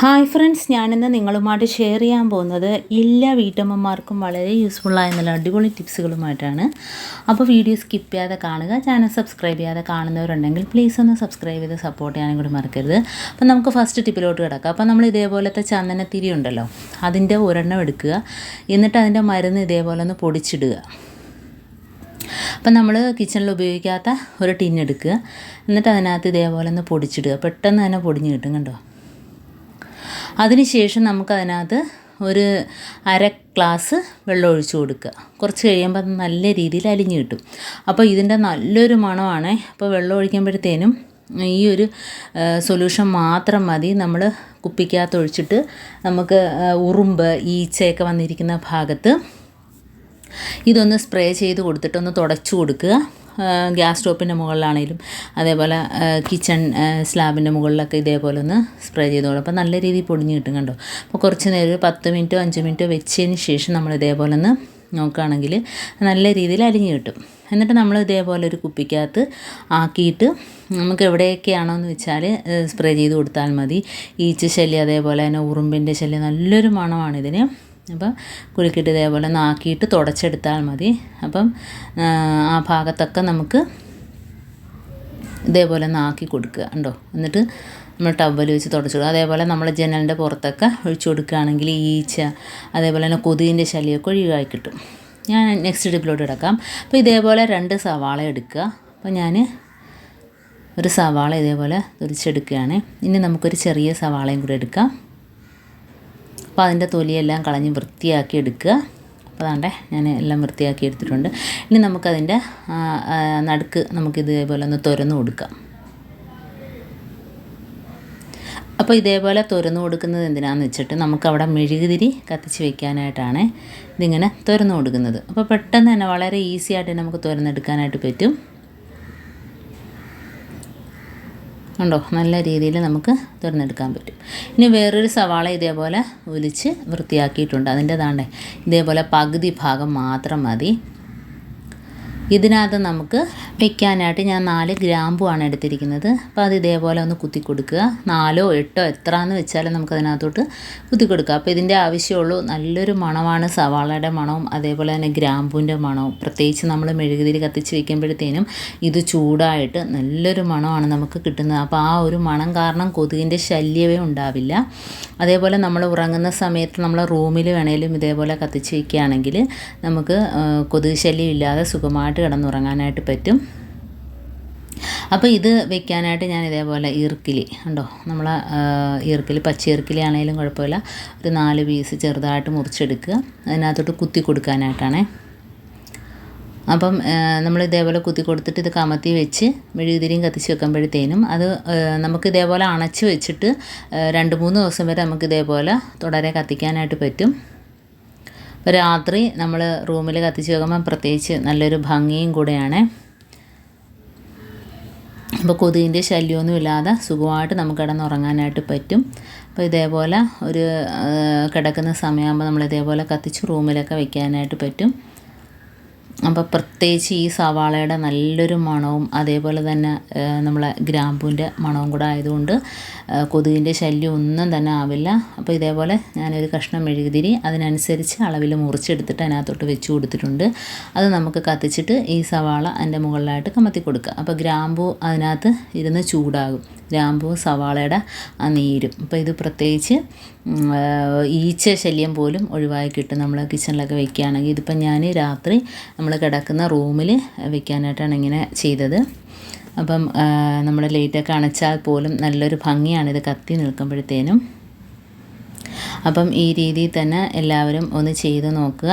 Hi friends ഞാനിന്ന് നിങ്ങളുമായിട്ട് share ചെയ്യാൻ പോകുന്നത് എല്ലാ വീട്ടമ്മമാർക്കും വളരെ യൂസ്ഫുള്ളായ നല്ല അടിപൊളി ടിപ്സുകളുമായിട്ടാണ്. അപ്പോൾ വീഡിയോ സ്കിപ്പ് ചെയ്യാതെ കാണുക ചാനൽ സബ്സ്ക്രൈബ് ചെയ്യാതെ കാണുന്നവരുണ്ടെങ്കിൽ പ്ലീസ് ഒന്ന് സബ്സ്ക്രൈബ് ചെയ്ത് സപ്പോർട്ട് ചെയ്യാനും കൂടി മറക്കരുത്. അപ്പോൾ നമുക്ക് ഫസ്റ്റ് ടിപ്പിലോട്ട് കിടക്കാം. അപ്പോൾ നമ്മൾ ഇതേപോലത്തെ ചന്ദനത്തിരി ഉണ്ടല്ലോ അതിന്റെ ഒരെണ്ണം എടുക്കുക. എന്നിട്ട് അതിന്റെ മരുന്ന് ഇതേപോലെ ഒന്ന് പൊടിച്ചിടുക. അപ്പം നമ്മൾ കിച്ചണിൽ ഉപയോഗിക്കാത്ത ഒരു ടിൻ എടുക്കുക. എന്നിട്ട് അതിനകത്ത് ഇതേപോലെ ഒന്ന് പൊടിച്ചിടുക. പെട്ടെന്ന് തന്നെ പൊടിഞ്ഞ് കിട്ടും കണ്ടോ? അതിനുശേഷം നമുക്കതിനകത്ത് ഒരു അര ഗ്ലാസ് വെള്ളം ഒഴിച്ചു കൊടുക്കുക. കുറച്ച് കഴിയുമ്പോൾ അത് നല്ല രീതിയിൽ അലിഞ്ഞു കിട്ടും. അപ്പോൾ ഇതിന്റെ നല്ലൊരു മണമാണ്. അപ്പോൾ വെള്ളം ഒഴിക്കുമ്പോഴത്തേനും ഈ ഒരു സൊല്യൂഷൻ മാത്രം മതി. നമ്മൾ കുപ്പിക്കകത്ത് ഒഴിച്ചിട്ട് നമുക്ക് ഉറുമ്പ് ഈച്ചയൊക്കെ വന്നിരിക്കുന്ന ഭാഗത്ത് ഇതൊന്ന് സ്പ്രേ ചെയ്ത് കൊടുത്തിട്ടൊന്ന് തുടച്ചു കൊടുക്കുക. ഗ്യാസ് സ്റ്റോപ്പിന്റെ മുകളിലാണെങ്കിലും അതേപോലെ കിച്ചൺ സ്ലാബിന്റെ മുകളിലൊക്കെ ഇതേപോലെ ഒന്ന് സ്പ്രേ ചെയ്തോളും. അപ്പോൾ നല്ല രീതിയിൽ പൊടിഞ്ഞ് കിട്ടും കണ്ടോ? അപ്പോൾ കുറച്ച് നേരം ഒരു പത്ത് മിനിറ്റോ അഞ്ച് മിനിറ്റോ വെച്ചതിന് ശേഷം നമ്മൾ ഇതേപോലെ ഒന്ന് നോക്കുകയാണെങ്കിൽ നല്ല രീതിയിൽ അരിഞ്ഞ് കിട്ടും. എന്നിട്ട് നമ്മൾ ഇതേപോലെ ഒരു കുപ്പിക്കകത്ത് ആക്കിയിട്ട് നമുക്ക് എവിടെയൊക്കെയാണോ എന്ന് വെച്ചാൽ സ്പ്രേ ചെയ്ത് കൊടുത്താൽ മതി. ഈച്ച ശല്യം അതേപോലെ തന്നെ ഉറുമ്പിന്റെ ശല്യം നല്ലൊരു മണമാണിതിന് അപ്പം കുലുക്കിയിട്ട് ഇതേപോലെ നാക്കിയിട്ട് തുടച്ചെടുത്താൽ മതി. അപ്പം ആ ഭാഗത്തൊക്കെ നമുക്ക് ഇതേപോലെ നാക്കി കൊടുക്കുക ഉണ്ടോ എന്നിട്ട് നമ്മൾ ടവൽ വെച്ച് തുടച്ചു കൊടുക്കുക. അതേപോലെ നമ്മൾ ജനലിന്റെ പുറത്തൊക്കെ ഒഴിച്ചു കൊടുക്കുകയാണെങ്കിൽ ഈച്ച അതേപോലെ തന്നെ കൊതുകിന്റെ ശല്യമൊക്കെ ഒഴിവായി കിട്ടും. ഞാൻ നെക്സ്റ്റ് ടിപ്പിലോട്ട് കിടക്കാം. അപ്പോൾ ഇതേപോലെ രണ്ട് സവാള എടുക്കുക. അപ്പോൾ ഞാൻ ഒരു സവാള ഇതേപോലെ തുരിച്ചെടുക്കുകയാണ് ഇനി നമുക്കൊരു ചെറിയ സവാളയും കൂടെ എടുക്കാം. അപ്പോൾ അതിന്റെ തൊലിയെല്ലാം കളഞ്ഞ് വൃത്തിയാക്കി എടുക്കുക. അപ്പോൾ അതാണ്ടേ ഞാൻ എല്ലാം വൃത്തിയാക്കി എടുത്തിട്ടുണ്ട്. ഇനി നമുക്കതിന്റെ നടുക്ക് നമുക്കിതേപോലെ ഒന്ന് തുറന്നു കൊടുക്കാം. അപ്പോൾ ഇതേപോലെ തുറന്നു കൊടുക്കുന്നത് എന്തിനാണെന്ന് വെച്ചിട്ട് നമുക്കവിടെ മെഴുകുതിരി കത്തിച്ച് വെക്കാനായിട്ടാണ് ഇതിങ്ങനെ തുറന്നു കൊടുക്കുന്നത്. അപ്പോൾ പെട്ടെന്ന് തന്നെ വളരെ ഈസി ആയിട്ട് നമുക്ക് തുറന്നെടുക്കാനായിട്ട് പറ്റും. ഉണ്ടോ? നല്ല രീതിയിൽ നമുക്ക് തുറന്നെടുക്കാൻ പറ്റും. ഇനി വേറൊരു സവാള ഇതേപോലെ ഒലിച്ച് വൃത്തിയാക്കിയിട്ടുണ്ട്. അതിന്റെതാണ്ടേ ഇതേപോലെ പകുതി ഭാഗം മാത്രം മതി. ഇതിനകത്ത് നമുക്ക് വെക്കാനായിട്ട് ഞാൻ നാല് ഗ്രാമ്പുമാണ് എടുത്തിരിക്കുന്നത്. അപ്പോൾ അത് ഇതേപോലെ ഒന്ന് കുത്തി കൊടുക്കുക. നാലോ എട്ടോ എത്ര എന്ന് വെച്ചാലും നമുക്ക് അതിനകത്തോട്ട് കുത്തി കൊടുക്കുക അപ്പോൾ ഇതിന്റെ ആവശ്യമുള്ളൂ. നല്ലൊരു മണമാണ്. സവാളയുടെ മണവും അതേപോലെ തന്നെ ഗ്രാമ്പുവിന്റെ മണവും. പ്രത്യേകിച്ച് നമ്മൾ മെഴുകുതിരി കത്തിച്ച് വെക്കുമ്പോഴത്തേനും ഇത് ചൂടായിട്ട് നല്ലൊരു മണമാണ് നമുക്ക് കിട്ടുന്നത്. അപ്പോൾ ആ ഒരു മണം കാരണം കൊതുകിന്റെ ശല്യമേ ഉണ്ടാവില്ല. അതേപോലെ നമ്മൾ ഉറങ്ങുന്ന സമയത്ത് നമ്മൾ റൂമിൽ വേണേലും ഇതേപോലെ കത്തിച്ച് വയ്ക്കുകയാണെങ്കിൽ നമുക്ക് കൊതുക് ശല്യം ഇല്ലാതെ സുഖമായിട്ട് കിടന്നുറങ്ങാനായിട്ട് പറ്റും. അപ്പോൾ ഇത് വെക്കാനായിട്ട് ഞാൻ ഇതേപോലെ ഈർക്കിലി ഉണ്ടോ നമ്മൾ ഈർക്കിലി പച്ച ഈർക്കിലി ആണെങ്കിലും കുഴപ്പമില്ല. ഒരു നാല് പീസ് ചെറുതായിട്ട് മുറിച്ചെടുക്കുക. അതിനകത്തോട്ട് കുത്തി കൊടുക്കാനായിട്ടാണേ. അപ്പം നമ്മൾ ഇതേപോലെ കുത്തി കൊടുത്തിട്ട് ഇത് കമത്തി വെച്ച് മെഴുകുതിരിയും കത്തിച്ച് വെക്കുമ്പോഴത്തേനും അത് നമുക്ക് ഇതേപോലെ അണച്ച് വെച്ചിട്ട് രണ്ട് മൂന്ന് ദിവസം വരെ നമുക്ക് ഇതേപോലെ തുടരെ കത്തിക്കാനായിട്ട് പറ്റും. അപ്പോൾ രാത്രി നമ്മൾ റൂമിൽ കത്തിച്ച് വെക്കുമ്പോൾ പ്രത്യേകിച്ച് നല്ലൊരു ഭംഗിയും കൂടെയാണ്. അപ്പോൾ കൊതുകിന്റെ ശല്യമൊന്നും ഇല്ലാതെ സുഖമായിട്ട് നമുക്ക് കിടന്നുറങ്ങാനായിട്ട് പറ്റും. അപ്പോൾ ഇതേപോലെ ഒരു കിടക്കുന്ന സമയമാകുമ്പോൾ നമ്മൾ ഇതേപോലെ കത്തിച്ച് റൂമിലൊക്കെ വെക്കാനായിട്ട് പറ്റും. അപ്പോൾ പ്രത്യേകിച്ച് ഈ സവാളയുടെ നല്ലൊരു മണവും അതേപോലെ തന്നെ നമ്മളെ ഗ്രാമ്പൂവിന്റെ മണവും കൂടെ ആയതുകൊണ്ട് കൊതുകിന്റെ ശല്യം ഒന്നും തന്നെ ആവില്ല. അപ്പോൾ ഇതേപോലെ ഞാനൊരു കഷ്ണം മെഴുകുതിരി അതിനനുസരിച്ച് അളവിൽ മുറിച്ചെടുത്തിട്ട് അതിനകത്തോട്ട് വെച്ച് കൊടുത്തിട്ടുണ്ട്. അത് നമുക്ക് കത്തിച്ചിട്ട് ഈ സവാള അതിന്റെ മുകളിലായിട്ട് കമത്തി കൊടുക്കുക അപ്പോൾ ഗ്രാമ്പൂ അതിനകത്ത് ഇരുന്ന് ചൂടാകും. ഗ്രാമ്പൂ സവാളയുടെ ആ നീരും. അപ്പോൾ ഇത് പ്രത്യേകിച്ച് ഈച്ച ശല്യം പോലും ഒഴിവായി കിട്ടും നമ്മൾ കിച്ചണിലൊക്കെ വെക്കുകയാണെങ്കിൽ. ഇതിപ്പം ഞാൻ രാത്രി നമ്മൾ കിടക്കുന്ന റൂമിൽ വെക്കാനായിട്ടാണ് ഇങ്ങനെ ചെയ്തത്. അപ്പം നമ്മൾ ലൈറ്റൊക്കെ അണച്ചാൽ പോലും നല്ലൊരു ഭംഗിയാണ് ഇത് കത്തി നിൽക്കുമ്പോഴത്തേനും. അപ്പം ഈ രീതിയിൽ തന്നെ എല്ലാവരും ഒന്ന് ചെയ്ത് നോക്കുക.